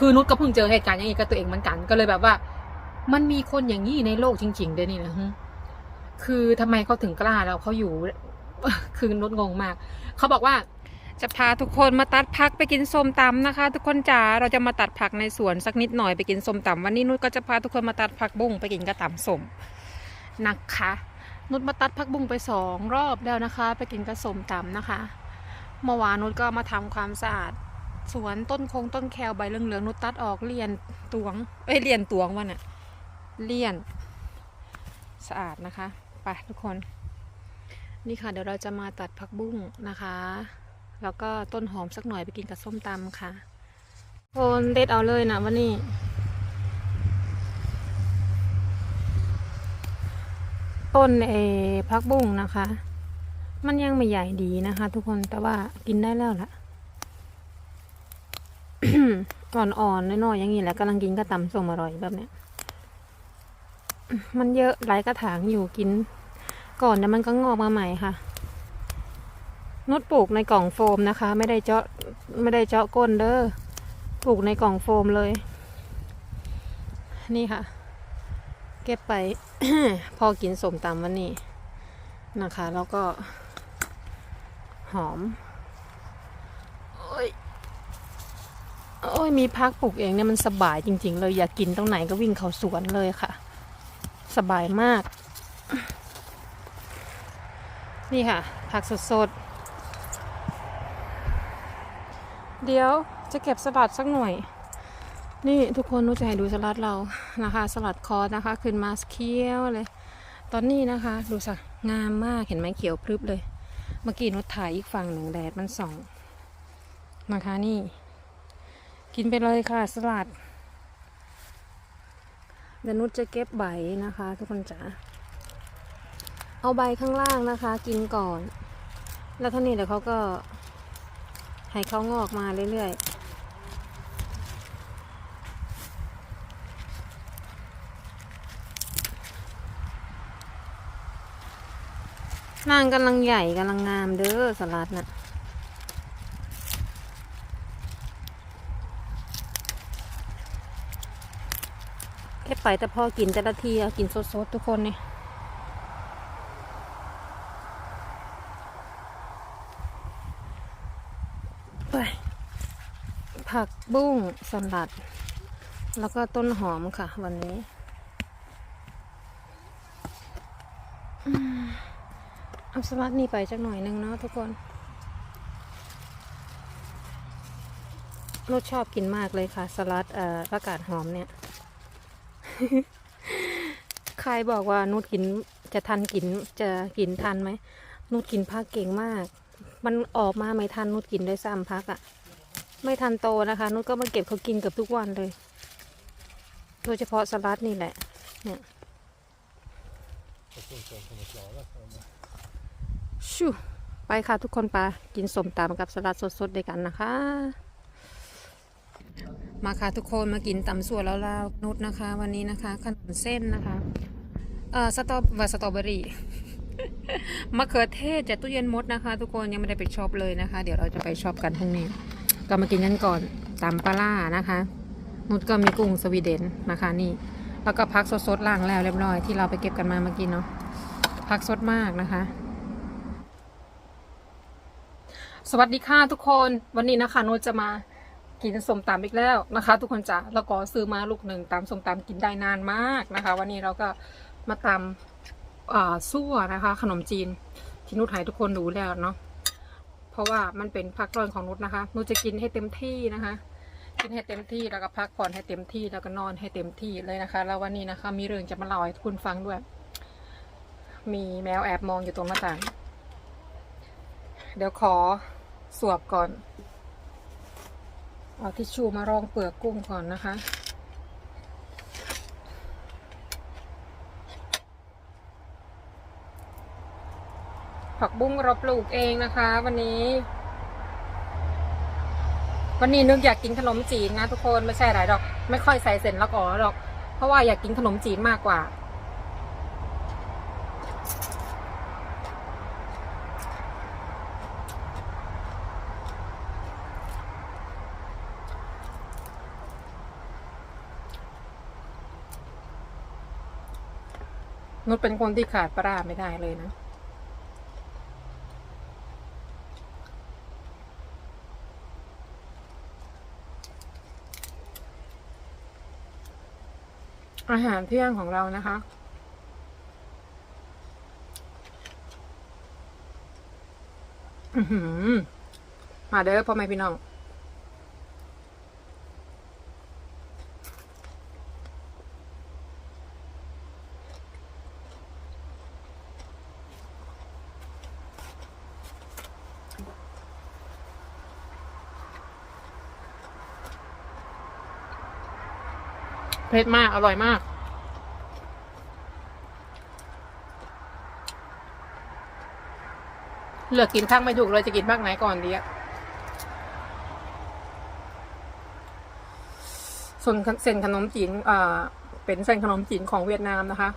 คือนุชก็เพิ่งเจอเหตุการณ์อย่างนี้กับตัวเองเหมือนกันก็เลยแบบว่า มันมีคนอย่างนี้ในโลกจริงๆเด้วยนี่นะคือทำไมเขาถึงกล้าแล้วเขาอยู่ คือนุชงงมากเขาบอกว่าจะพาทุกคนมาตัดผักไปกินส้มตำนะคะ ทุกคนจ๋าเราจะมาตัดผักในสวนสักนิดหน่อยไปกินส้มตำวันนี้นุชก็จะพาทุกคนมาตัดผักบุ้งไปกินกระตำส้มนะคะ นุชมาตัดผักบุ้งไปสองรอบแล้วนะคะ ไปกินกระสมตำนะคะเมื่อวานนุชก็มาทำความสะอาด สวนต้นคงต้นแคลใบเหลืองๆนุตัดออกเลียนตวงเอ้ยเลียนตวงวะน่ะเลียน สะอาดนะคะไปทุกคน นี่ค่ะ เดี๋ยวเราจะมาตัดผักบุ้งนะคะ แล้วก็ต้นหอมสักหน่อยไปกินกับส้มตำค่ะโคนเด็ดเอาเลยนะวันนี้ต้นเอพักบุ้งนะคะ มันยังไม่ใหญ่ดีนะคะ ทุกคนแต่ว่ากินได้แล้วล่ะ อ่อนๆน้อยๆอย่างนี้แหละกำลังกินกระตำส้มอร่อยแบบเนี้ยมันเยอะหลายกระถางอยู่กิน ก่อนแล้วมันก็งอกมาใหม่ค่ะนุชปลูกในกล่องโฟมนะคะ ไม่ได้เจาะไม่ได้เจาะก้นเด้อปลูกในกล่องโฟมเลย นี่ค่ะ เก็บไป พอกินสมตำวันนี้นะคะ แล้วก็ หอม โอ้ย โอ้ยมีพักปลูกเองเนี่ยมันสบายจริง ๆ เลยอยากกินตรงไหนก็วิ่งเข้าสวนเลยค่ะ สบายมาก นี่ค่ะ ผักสดๆ เดี๋ยวจะเก็บสลัดสักหน่อย นี่ทุกคนรู้จะให้ดูสลัดเรานะคะ สลัดคอนะคะ ขึ้นมาเขียวเลย ตอนนี้นะคะ ดูสักงามมากเห็นไหมเขียวพรึบเลย เมื่อกี้นุชถ่ายอีกฝั่งหนึ่งแดดมันส่องนะคะนี่ กินไปเลยค่ะสลัดเดนุชจะเก็บใบนะคะ ทุกคนจ๋าเอาใบข้างล่างนะคะ กินก่อน แล้วท่านี้เดี๋ยวเขาก็ ให้เขางอกมาเรื่อยๆนางกำลังใหญ่กำลังงามเด้อสลัดน่ะ ก็บไปแต่พอกินแต่ละทีอะกินสดๆทุกคนเนี่ยไปผักบุ้งสลัด แล้วก็ต้นหอมค่ะ วันนี้ เอาสลัดนี่ไปจักหน่อยหนึงเนาะทุกคน รสชอบกินมากเลยค่ะ สลัดเอ่อประกาศหอมเนี่ย ใครบอกว่านุชกินจะทันกินจะกินทันไหมนุชกินพักเก่งมาก มันออกมาไม่ทันนุชกินได้ซ้ำพักอะ่ะ ไม่ทันโตนะคะ นุชก็มาเก็บเขากินเกับทุกวันเลย โดยเฉพาะสลัดนี่แหละ เนี่ยชูไปค่ะทุกคนไปกินสมตำกับสลัดสดๆด้วยกันนะคะ มาค่ะทุกคนมากินตำส่วนแล้วลาวนุชนะคะ วันนี้นะคะขนมเส้นนะคะเอ่อสตรอว่าสตอเบอรี่มะเขือเทศจากตู้เย็นมดนะคะ ทุกคนยังไม่ได้ไปช็อปเลยนะคะ เดี๋ยวเราจะไปช็อปกันพรุ่งนี้ ก็มากินกันก่อนตำปลาล่านะคะ นุชก็มีกุ้งสวีเดนนะคะนี่แล้วก็พักสดๆล่างแล้วเรียบร้อยที่เราไปเก็บกันมาเมื่อกี้เนาะพักสดมากนะคะ สวัสดีค่ะทุกคนวันนี้นะคะนุชจะมา กินส้มตำอีกแล้วนะคะ ทุกคนจ้ะแล้วก็ซื้อมาลูกหนึ่งตำส้มตำกินได้นานมากนะคะ วันนี้เราก็มาตำอ่าซั่วนะคะ ขนมจีนที่นุชให้ทุกคนดูแล้วเนาะเพราะว่ามันเป็นพักร้อนของนุชนะคะนุชจะกินให้เต็มที่นะคะ กินให้เต็มที่แล้วก็พักผ่อนให้เต็มที่แล้วก็นอนให้เต็มที่เลยนะคะ แล้ววันนี้นะคะ มีเรื่องจะมาเล่าให้คุณฟังด้วย มีแมวแอบมองอยู่ตรงหน้าต่าง เดี๋ยวขอสวบก่อน เอาทิชชู่มารองเปลือกกุ้งก่อนนะคะ ผักบุ้งเราปลูกเองนะคะ วันนี้ วันนี้นึกอยากกินขนมจีนนะทุกคนไม่ใช่อะไรหรอก ไม่ค่อยใส่เส้นละก่อหรอก เพราะว่าอยากกินขนมจีนมากกว่า นุชเป็นคนที่ขาดปลาไม่ได้เลยนะ อาหารเที่ยงของเรานะคะ มาเด้อพ่อแม่พี่น้อง เผ็ดมาก อร่อยมาก เลือกกินภาคไม่ถูกเลยจะกินภาคไหนก่อนดีอะส่วนเส้นขนมจีนอ่าเป็นเส้นขนมจีนของเวียดนามนะคะ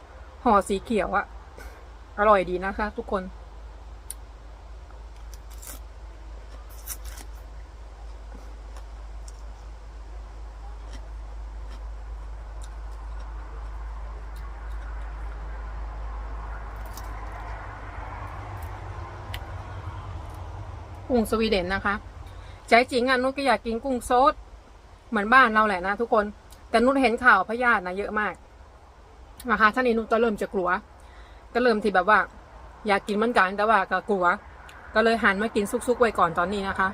ห่อสีเขียวอะอร่อยดีนะคะ ทุกคน กุ้งสวีเดนนะคะ ใจจริงอะนุชก็อยากกินกุ้งโซดเหมือนบ้านเราแหละนะทุกคน แต่นุชเห็นข่าวพยาธินะเยอะมากนะคะท่านี้นุชก็เริ่มจะกลัว ก็เริ่มที่แบบว่า อยากกินเหมือนกันแต่ว่าก็กลัว ก็เลยหันมากินซุกๆไว้ก่อนตอนนี้นะคะ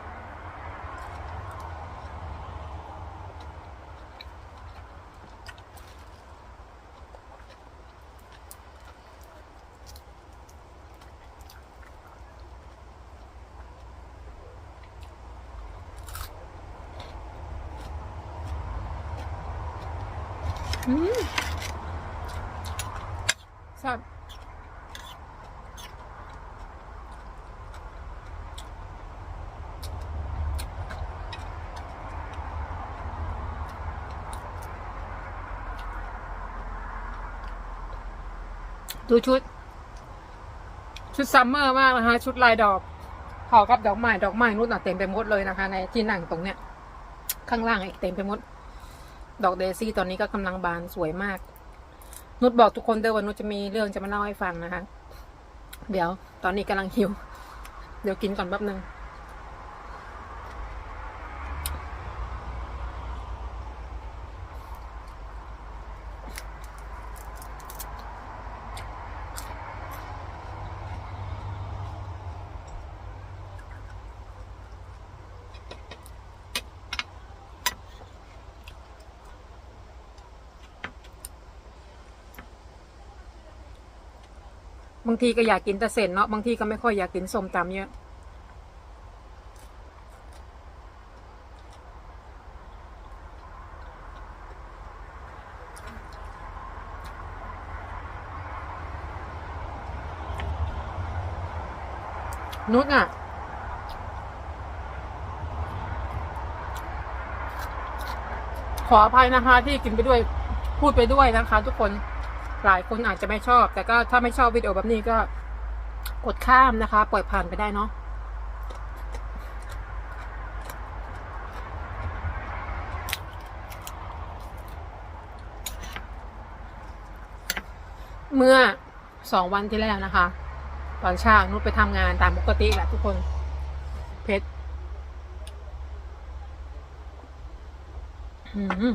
อืมแซ่บ ดูชุด ชุดซัมเมอร์มากนะคะ ชุดลายดอกขอกับดอกไม้ดอกไม้นุ่นเต็มไปหมดเลยนะคะ ในที่นั่งตรงเนี้ย ข้างล่างอีกเต็มไปหมด ดอกเดซี่ตอนนี้ก็กำลังบานสวยมาก นุชบอกทุกคนเด้อว่านุชจะมีเรื่องจะมาเล่าให้ฟังนะคะ เดี๋ยว ตอนนี้กำลังหิว เดี๋ยวกินก่อนแป๊บนึง ทีก็อยากกินแต่เส้นเนาะบางทีก็ไม่ค่อยอยากกินส้มตำเยอะนุชอะ ขออภัยนะคะที่กินไปด้วย พูดไปด้วยนะคะทุกคน หลายคนอาจจะไม่ชอบ แต่ก็ถ้าไม่ชอบวิดีโอแบบนี้ก็กดข้ามนะคะ ปล่อยผ่านไปได้เนาะเมื่อสองวันที่แล้วนะคะ ตอนเช้านุชไปทำงานตามปกติแหละทุกคน เพชรอืม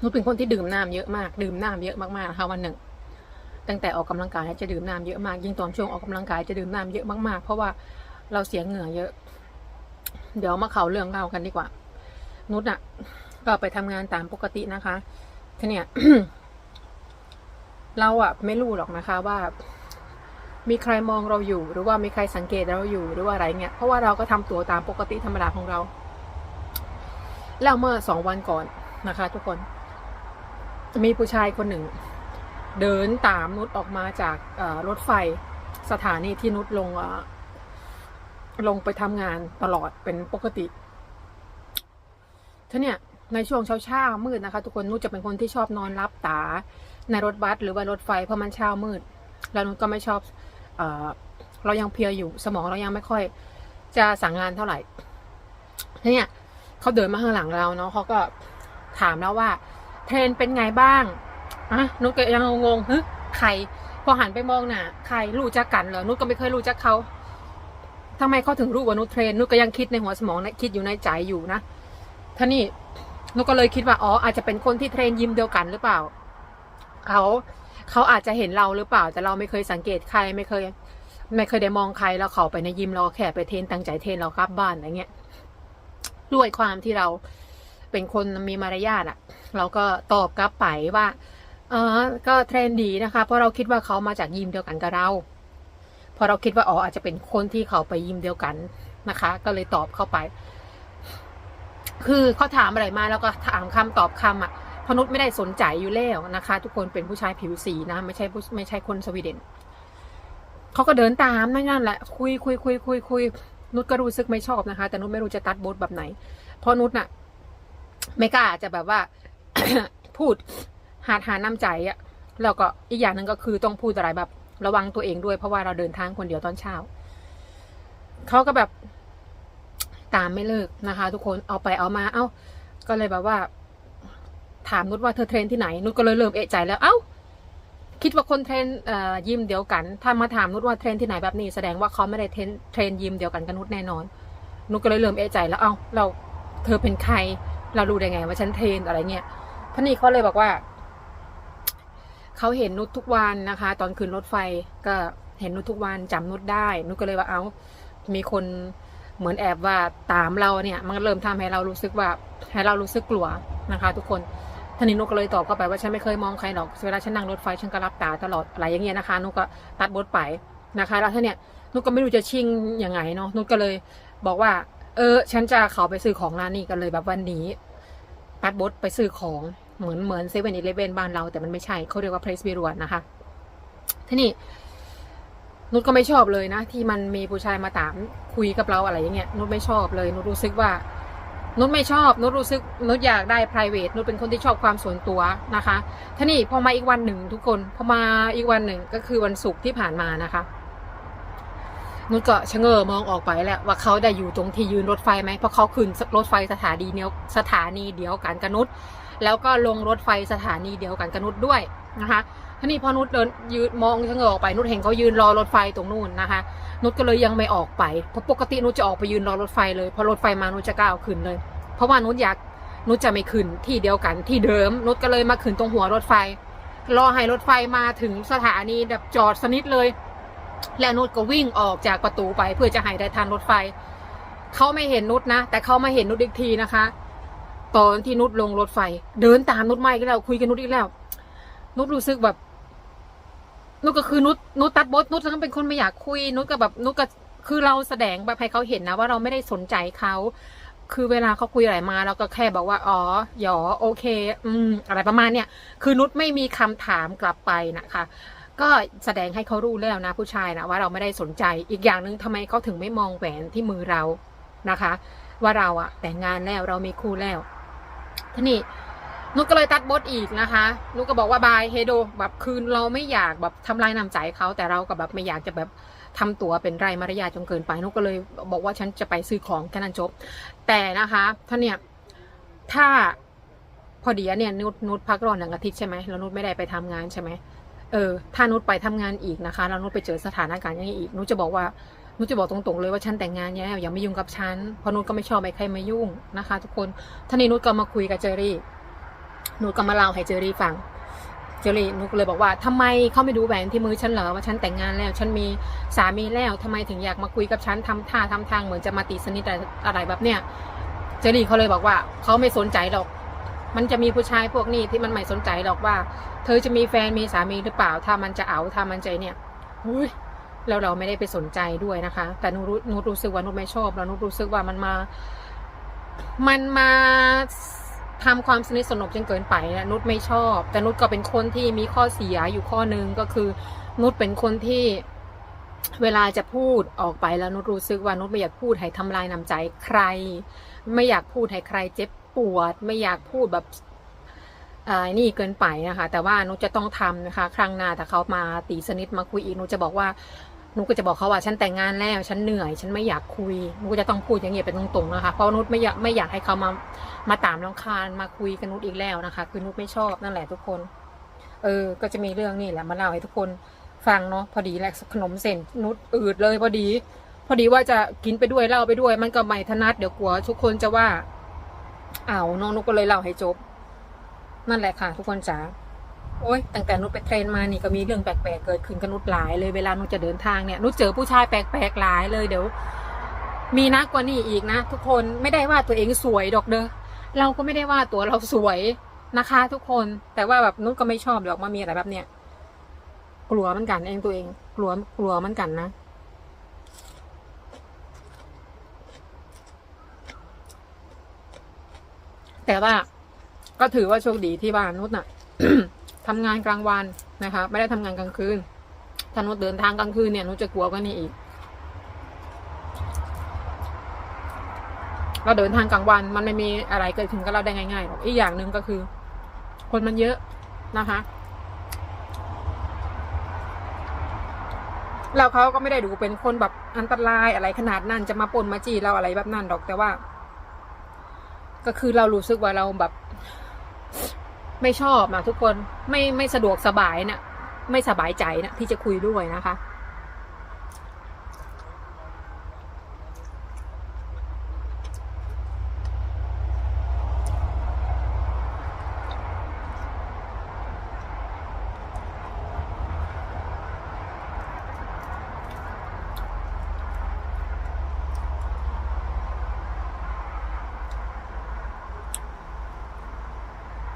นุชเป็นคนที่ดื่มน้ำเยอะมาก ดื่มน้ำเยอะมากๆนะคะวันหนึ่ง ตั้งแต่ออกกำลังกายจะดื่มน้ำเยอะมาก ยิ่งตอนช่วงออกกำลังกายจะดื่มน้ำเยอะมากๆ เพราะว่าเราเสียเหงื่อเยอะ เดี๋ยวมาเข่าเรื่องเล่ากันดีกว่า นุชอะก็ไปทำงานตามปกตินะคะทีเนี้ยเราอะไม่รู้หรอกนะคะว่า มีใครมองเราอยู่ หรือว่ามีใครสังเกตเราอยู่หรือว่าอะไรเงี้ยเพราะว่าเราก็ทำตัวตามปกติธรรมดาของเรา แล้วเมื่อสองวันก่อนนะคะ ทุกคน มีผู้ชายคนหนึ่ง เดินตามนุชออกมาจากรถไฟสถานีที่นุชลงลงไปทำงานตลอดเป็นปกติท่าเนี่ยในช่วงเช้าเช้าๆมืดนะคะ ทุกคนนุชจะเป็นคนที่ชอบนอนรับตาในรถบัสหรือว่ารถไฟเพราะมันเช้ามืด แล้วนุชก็ไม่ชอบเอเรายังเพลียอยู่สมองเรายังไม่ค่อย จะสั่งงานเท่าไหร่ทีเนี่ยเขาเดินมาข้างหลังเราเนาะเขาก็ถามแล้วว่า เทรนเป็นไงบ้างอะนุกก็ยังงงฮึใครพอหันไปมองน่ะ ใครรู้จักกันเหรอนุชก็ไม่เคยรู้จักเขาทำไมเขาถึงรู้ว่านุชเทรนนุชก็ยังคิดในหัวสมองนะคิดอยู่ในใจอยู่นะท่านี่นุชก็เลยคิดว่าอ๋ออาจจะเป็นคนที่เทรนยิมเดียวกันหรือเปล่าเขาเขาอาจจะเห็นเราหรือเปล่า แต่เราไม่เคยสังเกตใครไม่เคย ไม่เคยได้มองใครแล้วเข้าไปในยิมเราแค่ไปเทรนตั้งใจเทรนเรากลับบ้านอะไรเงี้ยด้วยความที่เราเป็นคนมีมารยาทอะ เราก็ตอบกลับไปว่าเออก็เทรนดีนะคะ เพราะเราคิดว่าเขามาจากยิมเดียวกันกับเรา พอเราคิดว่าอ๋ออาจจะเป็นคนที่เขาไปยิมเดียวกันนะคะ ก็เลยตอบเข้าไป คือเขาถามอะไรมาแล้วก็ถามคำตอบคำอะพนุษย์ไม่ได้สนใจอยู่แล้วนะคะ ทุกคนเป็นผู้ชายผิวสีนะ ไม่ใช่ไม่ใช่คนสวีเดนเขาก็เดินตามนั่นนั่นแหละ คุยคุยคุยคุยคุยนุชก็รู้สึกไม่ชอบนะคะ แต่นุชไม่รู้จะตัดบทแบบไหน เพราะนุชน่ะ ไม่กล้าจะแบบว่า พูดหาหาน้ำใจอะแล้วก็อีกอย่างหนึ่งก็คือต้องพูดอะไรแบบ ระวังตัวเองด้วยเพราะว่าเราเดินทางคนเดียวตอนเช้าเขาก็แบบตามไม่เลิกนะคะ ทุกคนเอาไปเอามา เอ้า ก็เลยแบบว่า ถามนุชว่าเธอเทรนที่ไหนนุชก็เลยเริ่มเอะใจแล้วเอ้า คิดว่าคนเทรนยิมเดียวกัน ถ้ามาถามนุชว่าเทรนที่ไหนแบบนี้แสดงว่าเขาไม่ได้เทรนเทรนยิมเดียวกันกับนุชแน่นอนนุชก็เลยเริ่มเอะใจแล้วเอ้าเราเธอเป็นใคร เรารู้ได้ไงว่าฉันเทรนอะไรเงี้ย ท่านี่เขาเลยบอกว่า เขาเห็นนุชทุกวันนะคะ ตอนขึ้นรถไฟก็เห็นนุชทุกวันจำนุชได้ นุชก็เลยว่าเอามีคนเหมือนแอบว่าตามเราเนี่ย มันเริ่มทำให้เรารู้สึกว่าให้เรารู้สึกกลัวนะคะ ทุกคนท่านี้นุชก็เลยตอบเข้าไปว่าฉันไม่เคยมองใครหรอกเวลาฉันนั่งรถไฟฉันก็รับตาตลอดอะไรอย่างเงี้ยนะคะ นุชก็ตัดบทไปนะคะ แล้วท่าเนี่ยนุชก็ไม่รู้จะชิงยังไงเนาะนุชก็เลยบอกว่า เออ ฉันจะเขาไปซื้อของร้านนี้กันเลยแบบวันนี้ตัดบทไปซื้อของ เหมือนเหมือนเซเว่นอีเลฟเว่นบ้านเราแต่มันไม่ใช่เขาเรียกว่าเพรสบิรวนนะคะทีนี้นุชก็ไม่ชอบเลยนะ ที่มันมีผู้ชายมาถามคุยกับเราอะไรอย่างเงี้ยนุชไม่ชอบเลยนุชรู้สึกว่านุชไม่ชอบนุชรู้สึกนุชอยากได้ p r i v a t นุชเป็นคนที่ชอบความส่วนตัวนะคะทีนี้พอมาอีกวันหนึ่งทุกคนพอมาอีกวันหนึ่งก็คือวันศุกร์ที่ผ่านมานะคะนุชก็ชะเง้อมองออกไปแหละว่าเขาได้อยู่ตรงที่ยืนรถไฟไหมเพราะเขาขึ้นรถไฟสถานีเดียวสถานีเดียวกันกับนุช แล้วก็ลงรถไฟสถานีเดียวกันกับนุชด้วยนะคะทีนี้พอนุชเดินยืนมองชะเง้อออกไปนุชเห็นเขายืนรอรถไฟตรงนู่นนะคะ นุชก็เลยยังไม่ออกไปเพราะปกตินุชจะออกไปยืนรอรถไฟเลยพอรถไฟมานุชจะก้าวขึ้นเลย เพราะว่านุชอยากนุชจะไม่ขึ้นที่เดียวกันที่เดิม นุชก็เลยมาขึ้นตรงหัวรถไฟ รอให้รถไฟมาถึงสถานีแบบจอดสนิทเลย แล้วนุชก็วิ่งออกจากประตูไป เพื่อจะให้ได้ทันรถไฟเขาไม่เห็นนุชนะ แต่เขามาเห็นนุชอีกทีนะคะ ตอนที่นุชลงรถไฟ เดินตามนุชไมาอีกแล้ว คุยกับนุชอีกแล้ว นุชรู้สึกแบบนุชก็คือนุชนุชตัดบทนุชทั้งเป็นคนไม่อยากคุย นุชก็แบบนุชก็คือเราแสดงแบบให้เขาเห็นนะว่าเราไม่ได้สนใจเขาคือเวลาเขาคุยอะไรมาเราก็แค่บอกว่า อ๋อหยอโอเค อืม อะไรประมาณเนี้ยคือนุชไม่มีคำถามกลับไปนะคะ ก็แสดงให้เขารู้แล้วนะ ผู้ชายนะว่าเราไม่ได้สนใจอีกอย่างหนึ่งทำไมเขาถึงไม่มองแหวนที่มือเรานะคะ ว่าเราอะแต่งงานแล้วเรามีคู่แล้ว ทีนี้นุกก็เลยตัดบทอีกนะคะนุกก็บอกว่าบายเฮโดแบบคือเราไม่อยากแบบทำลายน้ำใจเขาแต่เราก็แบบไม่อยากจะแบบทำตัวเป็นไรมารยาจนเกินไปนุกก็เลยบอกว่าฉันจะไปซื้อของแค่นั้นจบ แต่นะคะท่านเนี่ยถ้าพอดีเนี่ยนุชนุชพักร้อนหนึ่งอาทิตย์ใช่ไหมแล้วนุชไม่ได้ไปทำงานใช่ไหมเออถ้านุชไปทำงานอีกนะคะแล้วนุชไปเจอสถานการณ์อย่างนี้อีกนุชจะบอกว่า นุชจะบอกตรงๆเลยว่าฉันแต่งงานแล้วอย่ามายุ่งกับฉันเพราะนุชก็ไม่ชอบให้ใครมายุ่งนะคะ ทุกคนท่านี้นุชก็มาคุยกับเจอรี่นุชก็มาเล่าให้เจอรี่ฟังเจอรี่นุชก็เลยบอกว่าทำไมเขาไม่ดูแหวนที่มือฉันเหรอว่าฉันแต่งงานแล้ว ฉันมีสามีแล้วทำไมถึงอยากมาคุยกับฉันทำท่าทำทางเหมือนจะมาตีสนิทอะไรแบบเนี้ยเจอรี่เขาเลยบอกว่าเขาไม่สนใจหรอก มันจะมีผู้ชายพวกนี้ที่มันไม่สนใจหรอกว่า เธอจะมีแฟนมีสามีหรือเปล่า ถ้ามันจะเอาถ้ามันใจเนี่ยอุ้ย แล้วเราไม่ได้ไปสนใจด้วยนะคะ แต่นุรู้นุรู้สึกว่านุไม่ชอบแล้วนุรู้สึกว่ามันมา มันมาทำความสนิทสนมจนเกินไปนะนุชไม่ชอบ แต่นุชก็เป็นคนที่มีข้อเสียอยู่ข้อหนึ่งก็คือ นุชเป็นคนที่เวลาจะพูดออกไปแล้วนุชรู้สึกว่านุชไม่อยากพูดให้ทำลายน้ำใจใคร ไม่อยากพูดให้ใครเจ็บปวด ไม่อยากพูดแบบ นี่เกินไปนะคะ แต่ว่านุจะต้องทำนะคะ ครั้งหน้าถ้าเขามาตีสนิทมาคุยอีกนุจะบอกว่านุก็จะบอกเขาว่าฉันแต่งงานแล้วฉันเหนื่อย ฉันไม่อยากคุยนุก็จะต้องพูดอย่างเงี้ยเป็นตรงๆนะคะเพราะนุชไม่อยากไม่อยากให้เขามามาตามรำคาญมาคุยกับนุชอีกแล้วนะคะ คือนุชไม่ชอบนั่นแหละทุกคน เออ ก็จะมีเรื่องนี่แหละมาเล่าให้ทุกคนฟังเนาะพอดีแหละขนมเส้นนุดอืดเลยพอดี พอดีว่าจะกินไปด้วยเล่าไปด้วย มันก็ไม่ถนัดเดี๋ยวกลัวทุกคนจะว่าเอาน้องนุกก็เลยเล่าให้จบ นั่นแหละค่ะ ทุกคนจ๋าโอ๊ยตั้งแต่นุชไปเทรนมานี่ก็มีเรื่องแปลกๆเกิดขึ้นกับนุชหลายเลยเวลานุชจะเดินทางเนี่ยนุชเจอผู้ชายแปลกๆหลายเลยเดี๋ยว มีนักกว่านี้อีกนะ ทุกคนไม่ได้ว่าตัวเองสวยดอกเด้อเราก็ไม่ได้ว่าตัวเราสวยนะคะ ทุกคนแต่ว่าแบบนุชก็ไม่ชอบดอกมามีอะไรแบบเนี้ยกลัวมันกันเองตัวเองกลัวกลัวมันกันนะแต่ว่า ก็ถือว่าโชคดีที่บ้านนุชน่ะทำงานกลางวันนะคะ ไม่ได้ทำงานกลางคืนถ้านุชเดินทางกลางคืนเนี่ยนุชจะกลัวกว่านี้อีกเราเดินทางกลางวันมันไม่มีอะไรเกิดขึ้นกับเราได้ง่ายๆหรอกอีกอย่างหนึ่งก็คือ คนมันเยอะนะคะ เราเขาก็ไม่ได้ดูเป็นคนแบบอันตรายอะไรขนาดนั้นจะมาปนมาจีเราอะไรแบบนั้นดอกแต่ว่า ก็คือเรารู้สึกว่าเราแบบ ไม่ชอบนะทุกคนไม่ไม่สะดวกสบายเนะ่ะไม่สบายใจนะที่จะคุยด้วยนะคะ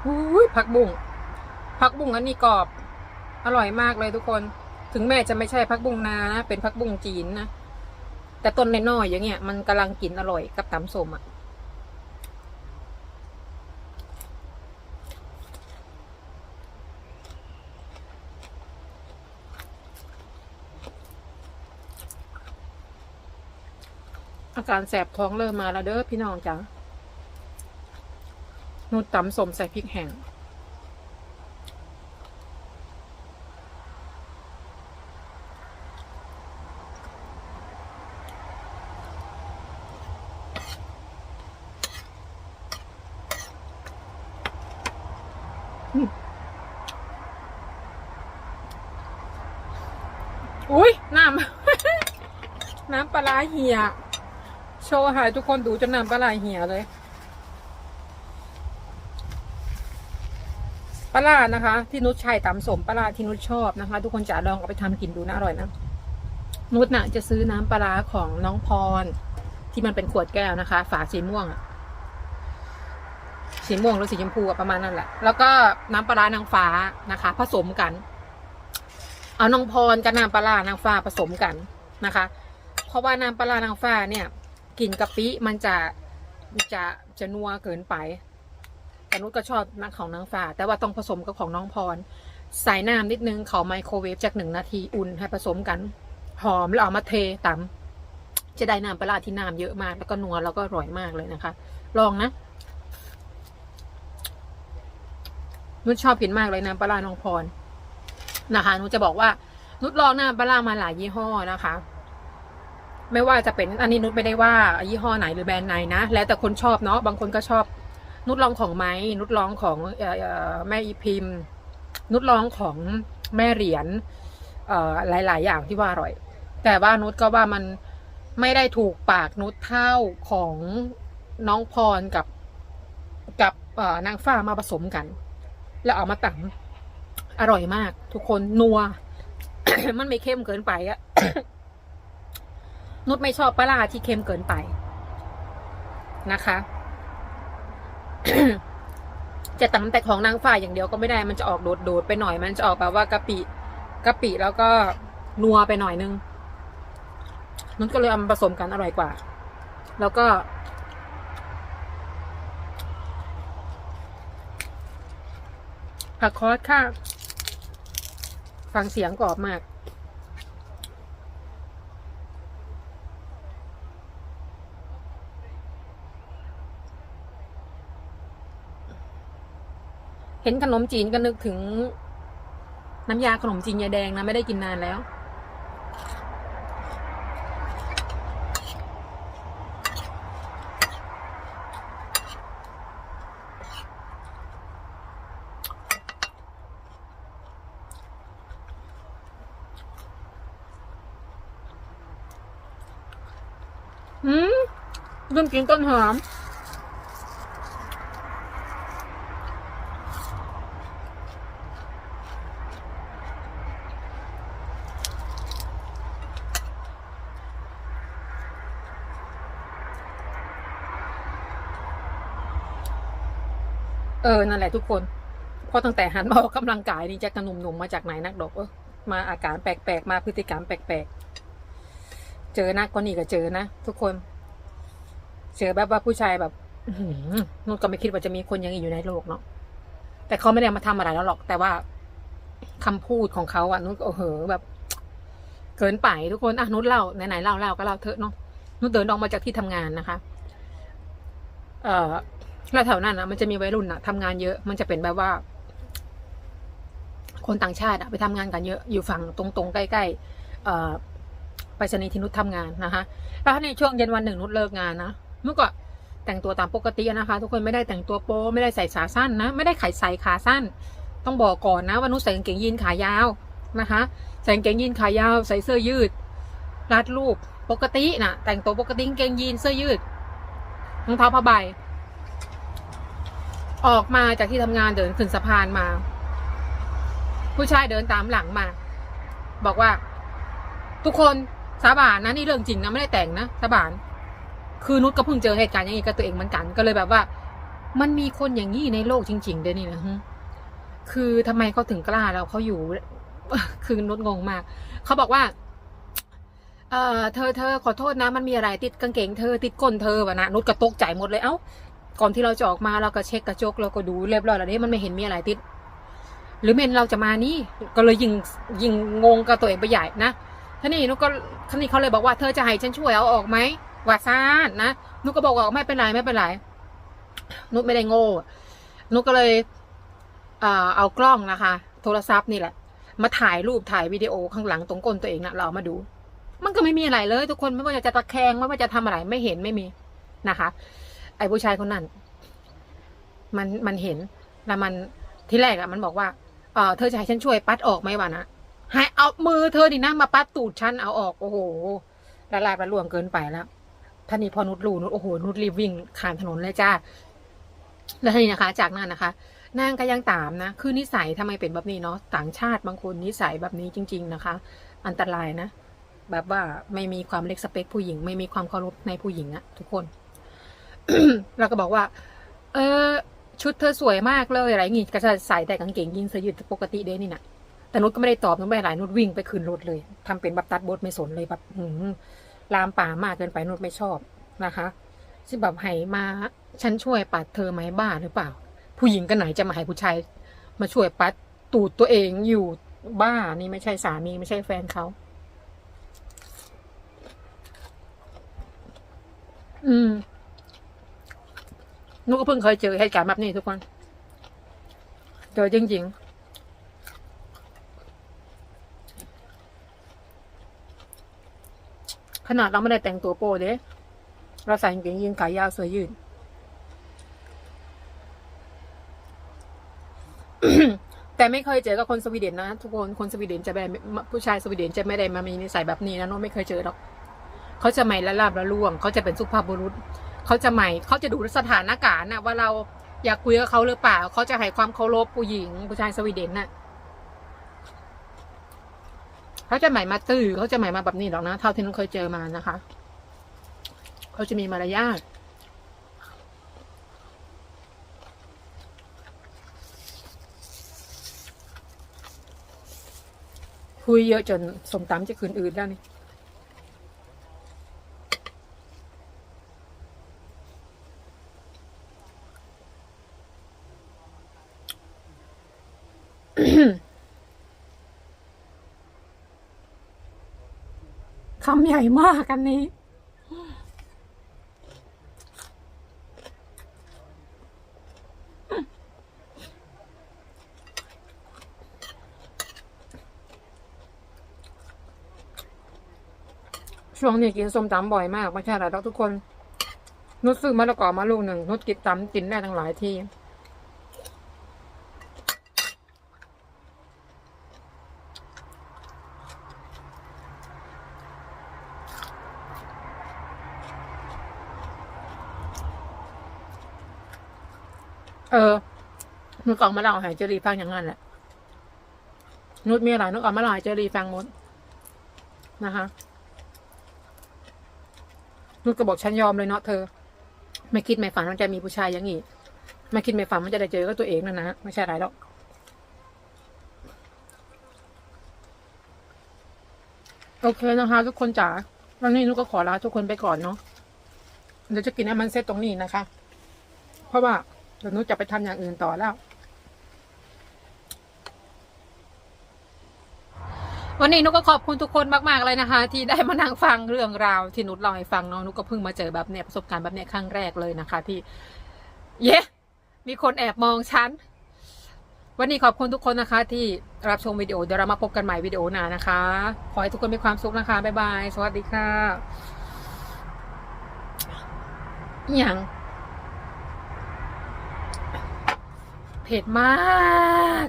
อุ้ยผักบุ้งผักบุ้งอันนี้กรอบ อร่อยมากเลยทุกคน ถึงแม้จะไม่ใช่ผักบุ้งนานะเป็นผักบุ้งจีนนะแต่ต้นในน้อยอย่างเงี้ยมันกำลังกินอร่อยกับตำส้มอะอาการแสบท้องเริ่มมาแล้วเด้อพี่น้องจ้ะ นูตำสมใส่พริกแห้งอุ้ยน้ำ น้ำปลาร้าเหี่ย โชว์ใหายทุกคนดูจนน้ำปลาร้าเหี่ยเลย ปลานะคะ ที่นุชใช้ตำสมปลาที่นุชชอบนะคะ ทุกคนจะลองเอาไปทำกินดูนะอร่อยนะนุชน่ะจะซื้อน้ำปลาของน้องพร ที่มันเป็นขวดแก้วนะคะ ฝาสีม่วงสีม่วงหรือสีชมพูประมาณนั้นแหละ แล้วก็น้ำปลานางฟ้านะคะ ผสมกัน เอาน้องพรกับน้ำปลานางฟ้าผสมกันนะคะ เพราะว่าน้ำปลาร้านางฟ้าเนี่ยกลิ่นกะปิมันจะจะจะนัวเกินไป แต่นุชก็ชอบนักของนางฟ้าแต่ว่าต้องผสมกับของน้องพร ใส่น้ำนิดนึงเขาไมโครเวฟจากหนึ่งนาทีอุ่นให้ผสมกัน หอมแล้วเอามาเทตำจะได้น้ำปลาที่น้ำเยอะมาก แล้วก็นัวแล้วก็อร่อยมากเลยนะคะ ลองนะนุชชอบกินมากเลยน้ำปลาน้องพรนะคะนุชจะบอกว่านุชลองน้ำปลามาหลายยี่ห้อนะคะไม่ว่าจะเป็นอันนี้นุชไม่ได้ว่ายี่ห้อไหนหรือแบรนด์ไหนนะ แล้วแต่คนชอบเนาะบางคนก็ชอบ นุชลองของไม้นุชลองของออแม่อีพิมพ์ นุชลองของแม่เหรียญหลาย ๆ อย่างที่ว่าอร่อย แต่ว่านุชก็ว่ามันไม่ได้ถูกปากนุชเท่าของน้องพรกับกับนางฟ้ามาผสมกัน แล้วเอามาตำอร่อยมาก ทุกคนนัว มันไม่เข้มเกินไปอะนุชไม่ชอบปลาร้าที่เค็มเกินไปนะคะ จะตำแต่ของนางฟ้ายอย่างเดียวก็ไม่ได้ มันจะออกโดดๆไปหน่อย มันจะออกแบบว่ากะปิกะปิแล้วก็นัวไปหน่อยนึงนุชก็เลยเอามาผสมกันอร่อยกว่า แล้วก็ ผักคอสค่ะ ฟังเสียงกรอบมาก เห็นขนมจีนก็นึกถึง น้ำยาขนมจีนยายแดงนะไม่ได้กินนานแล้ว อืมเริ่มกินต้นหอม เออ นั่นแหละทุกคนเพราะตั้งแต่หันมาออกกำลังกายนี่แจ็คกับหนุ่มๆมาจากไหนนักดอกเออมาอาการแปลกๆ มาพฤติกรรมแปลกๆ เจอนักก็นี่ก็เจอนะทุกคน เจอแบบว่าผู้ชายแบบนุ่นก็ไม่คิดว่าจะมีคนอย่างนี้อยู่ในโลกเนาะ แต่เขาไม่ได้มาทำอะไรแล้วหรอก แต่ว่าคำพูดของเขาอะนุ่นก็โอ้โหแบบ เกินไปทุกคนอะนุ่นเล่าไหนๆเล่าเล่าก็เล่าเถอะเนาะนุ่นเดินออกมาจากที่ทำงานนะคะ เอ่อ แล้วแถวนั้นนะมันจะมีวัยรุ่นอะทำงานเยอะ มันจะเป็นแบบว่า คนต่างชาติอะไปทำงานกันเยอะ อยู่ฝั่งตรงๆใกล้ๆไปรษณีที่นุชทำงานนะคะ แล้วในช่วงเย็นวันหนึ่งนุชเลิกงานนะนุชก็แต่งตัวตามปกตินะคะ ทุกคนไม่ได้แต่งตัวโป๊ไม่ได้ใส่ขาสั้นนะ ไม่ได้ไขใส่ขาสั้น ต้องบอกก่อนนะว่านุชใส่กางเกงยีนขายาวนะคะใส่กางเกงยีนขายาว ใส่เสื้อยืดรัดรูปปกตินะแต่งตัวปกติกางเกงยีนเสื้อยืดรองเท้าผ้าใบ ออกมาจากที่ทำงานเดินขึ้นสะพานมา ผู้ชายเดินตามหลังมา บอกว่า ทุกคนสาบานนะนี่เรื่องจริงนะไม่ได้แต่งนะสาบาน คือนุชก็เพิ่งเจอเหตุการณ์อย่างนี้กับตัวเองเหมือนกันก็เลยแบบว่า มันมีคนอย่างนี้ในโลกจริง ๆ เดี๋ยวนี้นะคือทำไมเขาถึงกล้าแล้วเขาอยู่ คือนุชงงมากเขาบอกว่าเออเธอเธอขอโทษนะ มันมีอะไรติดกางเกงเธอติดก้นเธอวะนะนุชก็ตกใจหมดเลยเอ้า ก่อนที่เราจะออกมาเราก็เช็คกระจกเราก็ดูเรียบร้อยแล้วนี่มันไม่เห็นมีอะไรติด หรือเมนเราจะมานี่ก็เลยยิงยิงงงกับตัวเองไปใหญ่นะท่านี่นุก็ท่านี่เขาเลยบอกว่าเธอจะให้ฉันช่วยเอาออกไหมว่าซ่านนะนุก็บอกว่าไม่เป็นไรไม่เป็นไรนุกไม่ได้โง่นุกก็เลยเอากล้องนะคะ โทรศัพท์นี่แหละ มาถ่ายรูปถ่ายวิดีโอข้างหลังตรงก้นตัวเองนะเรามาดู มันก็ไม่มีอะไรเลย ทุกคนไม่ว่าจะตะแคงไม่ว่าจะทำอะไรไม่เห็นไม่มีนะคะ ไอ้ผู้ชายคนนั้น มันมันเห็นแล้วมันที่แรกอะมันบอกว่าเออเธอจะให้ฉันช่วยปัดออกไหมวะนะให้เอามือเธอดินะมาปัดตูดฉันเอาออกโอ้โหละลายประลวงเกินไปแล้วท่านี้พอนุดรู้นุดโอ้โหนุดรีบวิ่งขานถนนเลยจ้าแล้วทีนี้นะคะ จากนั้นนะคะ นางก็ยังตามนะ คือนิสัยทำไมเป็นแบบนี้เนาะ ต่างชาติบางคนนิสัยแบบนี้จริง ๆนะคะ อันตรายนะ แบบว่าไม่มีความเล็กสเปคผู้หญิง ไม่มีความเคารพในผู้หญิงอะทุกคน เราก็บอกว่า เออ ชุดเธอสวยมากเลยอะไรงี้ก็จะใส่แต่กางเกงยีนส์เสื้อยืดปกติเด้นี่นะแต่นุชก็ไม่ได้ตอบนุชไม่ได้หลายนุชวิ่งไปขึ้นรถเลยทำเป็นแบบตัดบทไม่สนเลยแบบหืมลามป่ามากเกินไปนุชไม่ชอบนะคะซึ่งแบบให้มาฉันช่วยปัดเธอไหมบ้าหรือเปล่า ผู้หญิงกันไหนจะมาให้ผู้ชายมาช่วยปัดตูดตัวเองอยู่บ้านี่ไม่ใช่สามีไม่ใช่แฟนเขาอืม นุกก็เพิ่งเคยเจอเหตุการณ์แบบนี้ทุกคนเจอจริงๆขนาดเราไม่ได้แต่งตัวโป้เด้เราใส่กางเกงยีนขายาวเสื้อยืดแต่ไม่เคยเจอกับคนสวีเดนนะทุกคนคนสวีเดนจะแบบผู้ชายสวีเดนจะไม่ได้มามีนิสัยแบบนี้นะโน้ไม่เคยเจอหรอกเขาจะไม่ละลาบละล่วง เขาจะเป็นสุภาพบุรุษ เขาจะใหม่เขาจะดูสถานการณ์นะว่าเราอยากคุยกับเขาหรือเปล่า เขาจะให้ความเคารพผู้หญิงผู้ชายสวีเดนน่ะเขาจะใหม่มาตื้อเขาจะใหม่มาแบบนี้หรอกนะเท่าที่น้องเคยเจอมานะคะเขาจะมีมารยาทคุยเยอะจนสมตำจะคืนอื่นแล้วนี่ คำใหญ่มากอันนี้ ช่วงนี้กินส้มตำบ่อยมากไม่ใช่หรอกทุกคน นุชซื้อมะละกอมาลูกหนึ่ง นุชกินตำกินได้ทั้งหลายที่ เออ นุชออกมาเล่าให้เจรีฟังอย่างนั้นแหละนุชมีอะไรนุชออกมาเล่าให้เจรีฟังหมดนะคะนุชก็บอกฉันยอมเลยเนาะเธอ ไม่คิดไม่ฝันมันจะมีผู้ชายอย่างนี้ไม่คิดไม่ฝันมันจะได้เจอกับตัวเองนะนะไม่ใช่อะไรหรอกโอเคนะคะ ทุกคนจ๋าวันนี้นุชก็ขอลาทุกคนไปก่อนเนาะเดี๋ยวจะกินให้มันเสร็จตรงนี้นะคะ เพราะว่าเดี๋ยวนุชจะไปทำอย่างอื่นต่อแล้ว วันนี้นุกก็ขอบคุณทุกคนมากๆเลยนะคะ ที่ได้มานั่งฟังเรื่องราวที่นุชเล่าให้ฟังเนาะนุกก็เพิ่งมาเจอแบบเนี้ยประสบการณ์แบบเนี้ยครั้งแรกเลยนะคะ ที่ เย้ มีคนแอบมองฉันวันนี้ขอบคุณทุกคนนะคะ ที่รับชมวิดีโอเดี๋ยวเรามาพบกันใหม่วิดีโอหน้านะคะ ขอให้ทุกคนมีความสุขนะคะ บ๊ายบาย สวัสดีค่ะอย่างเผ็ดมาก